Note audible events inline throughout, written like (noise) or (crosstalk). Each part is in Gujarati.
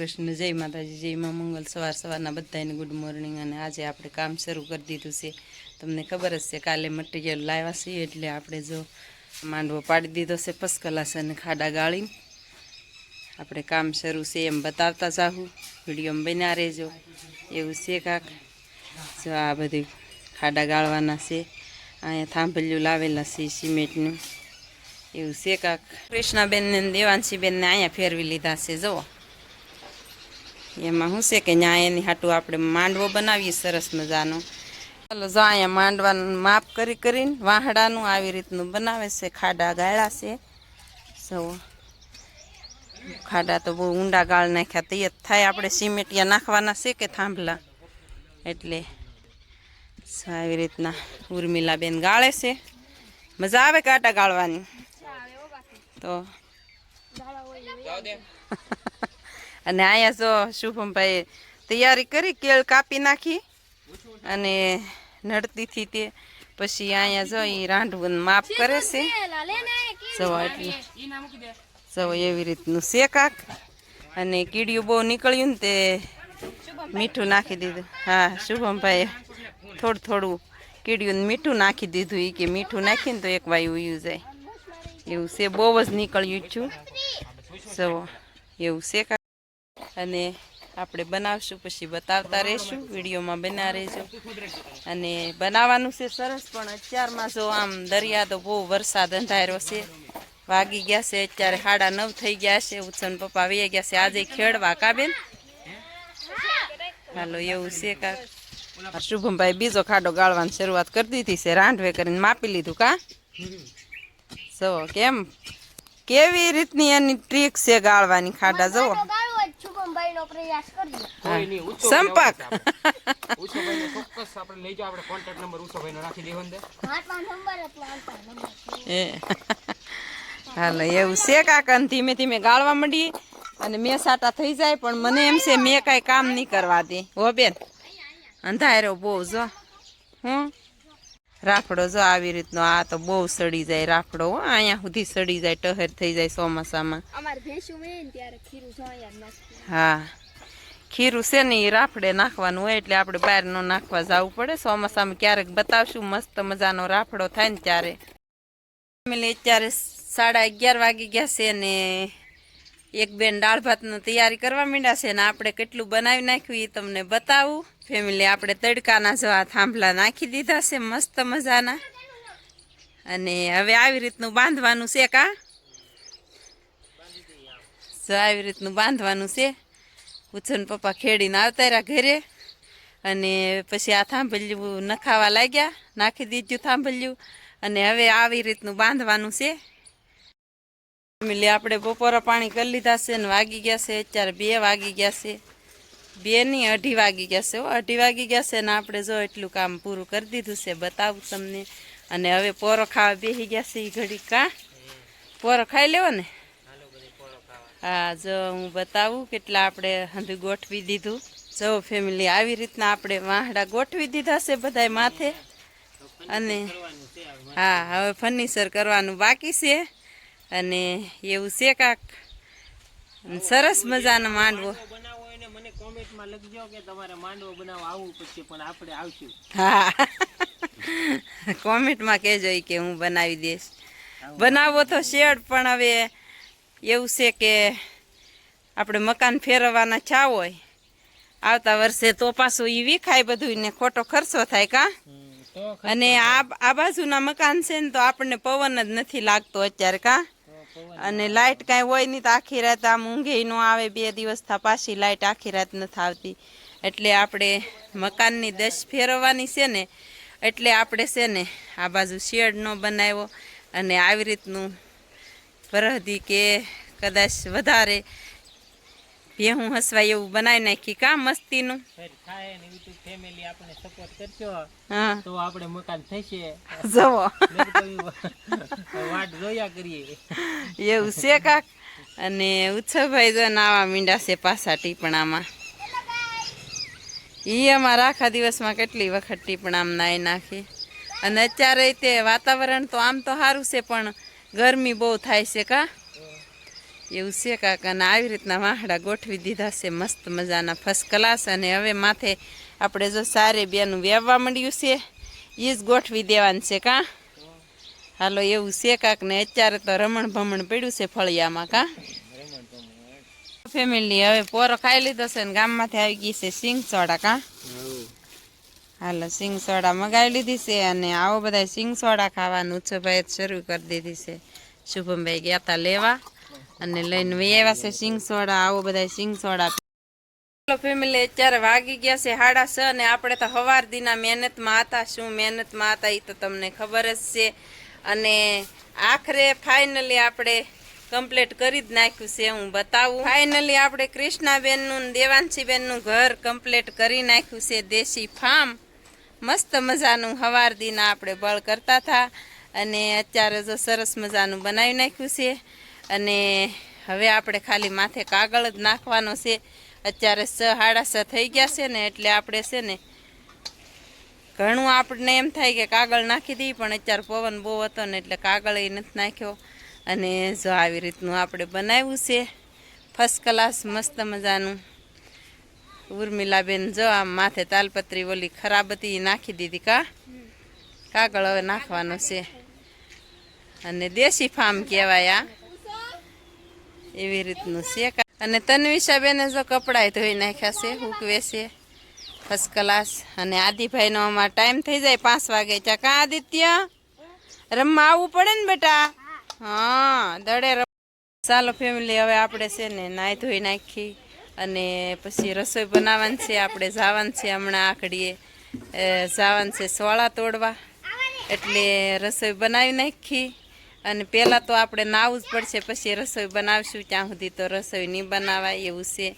કૃષ્ણ, જય માતાજી, જય માં મંગલ. સવાર સવારના બધાને ગુડ મોર્નિંગ અને આજે આપણે કામ શરૂ કરી દીધું છે. તમને ખબર જ છે, કાલે મટીરિયલ લાવ્યા છીએ એટલે આપણે જો માંડવો પાડી દીધો છે, પસકલાસ અને ખાડા ગાળી આપણે કામ શરૂ છે એમ બતાવતા જાહું. વિડીયોમાં બન્યા રહેજો. એવું છે કાક. જો આ બધું ખાડા ગાળવાના છે. અહીંયા થાંભલ્યું લાવેલા છે સિમેન્ટનું. એવું છે કાક. કૃષ્ણાબેનને દેવાંશીબેનને અહીંયા ફેરવી લીધા છે, જુઓ. એમાં શું છે કે ત્યાં એની હાટું આપણે માંડવો બનાવીએ સરસ મજાનો. ચાલો જો અહીંયા માંડવાનું માપ કરી કરીને વાહડાનું આવી રીતનું બનાવે છે ખાડા ગાળા છે. સૌ ખાડા તો બહુ ઊંડા ગાળ નાખ્યા તૈયાર થાય. આપણે સિમેટિયા નાખવાના છે કે થાંભલા? એટલે આવી રીતના ઉર્મિલાબેન ગાળે છે. મજા આવે કાંટા ગાળવાની? તો અને અહીંયા જો શુભમભાઈ તૈયારી કરી, કેળ કાપી નાખી અને નડતીથી તે પછી અહીંયા જો એ રાંઢવું માપ કરે છે. જો એટલે જો એવી રીતનું છે કાક. અને કીડિયું બહુ નીકળ્યું ને તે મીઠું નાખી દીધું. હા શુભમભાઈ થોડું થોડું કીડિયું મીઠું નાખી દીધું. એ કે મીઠું નાખીને તો એક વાયુ ઉયું જાય. એવું છે, બહુ જ નીકળ્યું છું. જો, એવું કાંઈ અને આપણે બનાવશું, પછી બતાવતા રહીશું, વિડીયોમાં બના રહેજો. અને બનાવવાનું છે સરસ, પણ અત્યારમાં જો આમ દરિયા તો બહુ વરસાદ અંધાર્યો છે, વાગી ગયા છે, અત્યારે સાડા નવ થઈ ગયા છે ઉત્સન પપ્પા વે ગયા છે, આજે ખેડવા કાબેન હાલો, એવું છે કાક. શુભમભાઈ બીજો ખાડો ગાળવાની શરૂઆત કરી દીધી છે, રાંધવે કરીને માપી લીધું કા? જો, કેમ? કેવી રીતની એની ટ્રીક છે ગાળવાની ખાડા જુઓ કોઈ નહીં, ઉત્સવ સંપર્ક. ઉષાભાઈને ચોક્કસ આપણે લઈ જાઓ આપણે કોન્ટેક્ટ નંબર ઉષાભાઈનો રાખી દેવો ને એ. હાલો એવું છે કાકા ધીમે ધીમે ગાળવા માંડી. અને મેં સાટા થઈ જાય પણ મને એમ છે મેં કાંઈ કામ નહીં કરવા દે. હો બેન અંધારો બહુ જો. હું? રાફડો જો આવી રીતનો આ તો બહુ સડી જાય રાફડો હો. અહીંયા સુધી સડી જાય ટહેર થઈ જાય ચોમાસામાં. હા. ખીરું છે ને એ રાફડે નાખવાનું હોય એટલે આપણે બહાર ન નાખવા જવું પડે. ચોમાસામાં ક્યારેક બતાવશું મસ્ત મજાનો રાફડો થાય ને ત્યારે. ફેમિલી અત્યારે સાડા અગિયાર વાગી ગયા છે ને એક બેન દાળ ભાતની તૈયારી કરવા માંડ્યા છે ને આપણે કેટલું બનાવી નાખ્યું એ તમને બતાવું. ફેમિલી આપણે તડકાના જવા થાંભલા નાખી દીધા છે, મસ્ત મજાના. અને હવે આવી રીતનું બાંધવાનું છે કા? જો આવી રીતનું બાંધવાનું છે ઉછન પપ્પા ખેડીને આવતા રહ્યા ઘરે. અને પછી આ થાંભલ્યું નખાવા લાગ્યા, નાખી દીધું થાંભલ્યું. અને હવે આવી રીતનું બાંધવાનું છે. ફેમિલી આપણે બપોરા પાણી કરી લીધા છે ને વાગી ગયા છે, અત્યારે બે વાગી ગયા છે. બે નહીં અઢી વાગી ગયા છે અઢી વાગી ગયા છે ને આપણે જો એટલું કામ પૂરું કરી દીધું છે, બતાવું તમને. અને હવે પોરો ખાવા બેસી ગયા છે એ ઘડી કા પોરો ખાઈ લેવો ને? હા, જો હું બતાવું કેટલા આપણે હંધુ ગોઠવી દીધું. જો ફેમિલી આવી રીતના આપણે વાહડા ગોઠવી દીધા છે બધાય માથે. અને હા, હવે ફર્નિચર કરવાનું બાકી છે. અને એવું છે કાક. સરસ મજાનો માંડવો. કોમેન્ટમાં લખજો કે તમારે માંડવો બનાવવા આવવું પડશે પણ આપણે આવશું. હા. (laughs) કોમેન્ટમાં કહેજો કે હું બનાવી દઈશ. બનાવવો તો શેડ પણ હવે એવું છે કે આપણે મકાન ફેરવવાના છા હોય. આવતા વર્ષે તો પાછું એ વિખાય બધું ને ખોટો ખર્ચો થાય કા? અને આ આ બાજુના મકાન છે ને તો આપણને પવન જ નથી લાગતો અત્યારે કા? અને લાઇટ કાંઈ હોય નહીં તો આખી રાત આમ ઊંઘે ન આવે. બે દિવસ થા લાઇટ આખી રાત નથી આવતી. એટલે આપણે મકાનની દશ ફેરવવાની છે ને, એટલે આપણે છે ને આ બાજુ શેડ ન બનાવ્યો અને આવી રીતનું પરહદી કે કદાચ વધારે ભેહું હસવાય એવું બનાવી નાખી કા મસ્તીનું? ફેર ને યુટ્યુબ ફેમિલી આપણને સપોર્ટ કરશો તો આપણે મકાન થશે. જવો. વાટ જોયા કરીએ. એવું છે કાક? અને ઉત્સવભાઈ જો નાવા મીંડા છે પાછા ટીપણામાં. એ અમારા આખા દિવસમાં કેટલી વખત ટીપણામાં નાઈ નાખી. અને અત્યારે તે વાતાવરણ તો આમ તો સારું છે પણ ગરમી બહુ થાય છે કા? એવું છે કાકાને આવી રીતના વાહડા ગોઠવી દીધા છે, મસ્ત મજાના ફર્સ્ટ ક્લાસ અને હવે માથે આપણે જો સારે બેનું વેવવા માંડ્યું છે એ જ ગોઠવી દેવાનું છે કાં? હાલો, એવું છે કાક ને અત્યારે તો રમણ ભમણ પડ્યું છે ફળિયામાં કાં? ફેમિલી હવે પોરો ખાઈ લીધો છે ને ગામમાંથી આવી ગઈ છે સિંગ સોડા કાં? હાલો, સિંગ સોડા મગાવી લીધી છે અને આવો બધા સિંગ સોડા ખાવાનું ઉત્સવભાઈ શરૂ કરી દીધી છે. શુભમભાઈ ગયા હતા લેવા. અને લઈને આવ્યા છે સિંગ આવો બધા સિંગ સોડા ફેમિલી અત્યારે વાગી ગયા છે હાડા છ અને આપણે તો હવાર દીના મહેનતમાં હતા. શું મહેનતમાં હતા એ તો તમને ખબર જ છે. અને આખરે ફાઇનલી આપણે કમ્પ્લીટ કરી જ નાખ્યું છે, હું બતાવું. ફાઇનલી આપણે કૃષ્ણાબેનનું દેવાંશીબેનનું ઘર કમ્પ્લીટ કરી નાખ્યું છે, દેશી ફાર્મ મસ્ત મજાનું હવાર દીના આપણે બળ કરતા હતા. અને અત્યારે જો સરસ મજાનું બનાવી નાખ્યું છે. અને હવે આપણે ખાલી માથે કાગળ જ નાખવાનો છે. અત્યારે સાડા સ થઈ ગયા છે ને એટલે આપણે છે ને ઘણું આપણને એમ થાય કે કાગળ નાખી દઈએ, પણ અત્યારે પવન બહુ હતો ને એટલે કાગળ એ નથી નાખ્યો. અને જો આવી રીતનું આપણે બનાવ્યું છે ફર્સ્ટ ક્લાસ મસ્ત મજાનું. ઉર્મિલાબેન જો આમ માથે તાલપત્રી ઓલી ખરાબ હતી એ નાખી દીધી કા? કાગળ હવે નાખવાનો છે. અને દેશી ફાર્મ કહેવાય આ. એવી રીતનું છે. અને અને તન્વિષાબેને જો કપડાય ધોઈ નાખ્યા છે ઉકવે છે ફર્સ્ટ ક્લાસ અને આદિભાઈનો અમાર ટાઈમ થઈ જાય પાંચ વાગે ત્યાં. કા આદિત્ય? રમવા આવવું પડે ને બેટા? હા, દડે રમ ચાલો ફેમિલી હવે આપણે છે ને નાહી ધોઈ નાખી અને પછી રસોઈ બનાવવાની છે, આપણે જવાનું છે હમણાં આખડીએ. જવાનું છે સોળા તોડવા. એટલે રસોઈ બનાવી નાખી. અને પહેલાં તો આપણે નાવું જ પડશે, પછી રસોઈ બનાવશું. ત્યાં સુધી તો રસોઈ નહીં બનાવાય એવું છે.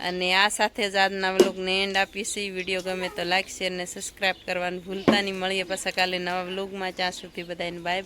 અને આ સાથે જ આજના વ્લોગને એન્ડ આપીશું વીડિયો ગમે તો લાઈક, શેર ને સબસ્ક્રાઈબ કરવાનું ભૂલતા નહીં. મળીએ પાછા કાલે નવા વ્લોગમાં. ત્યાં સુધી બધાને બાય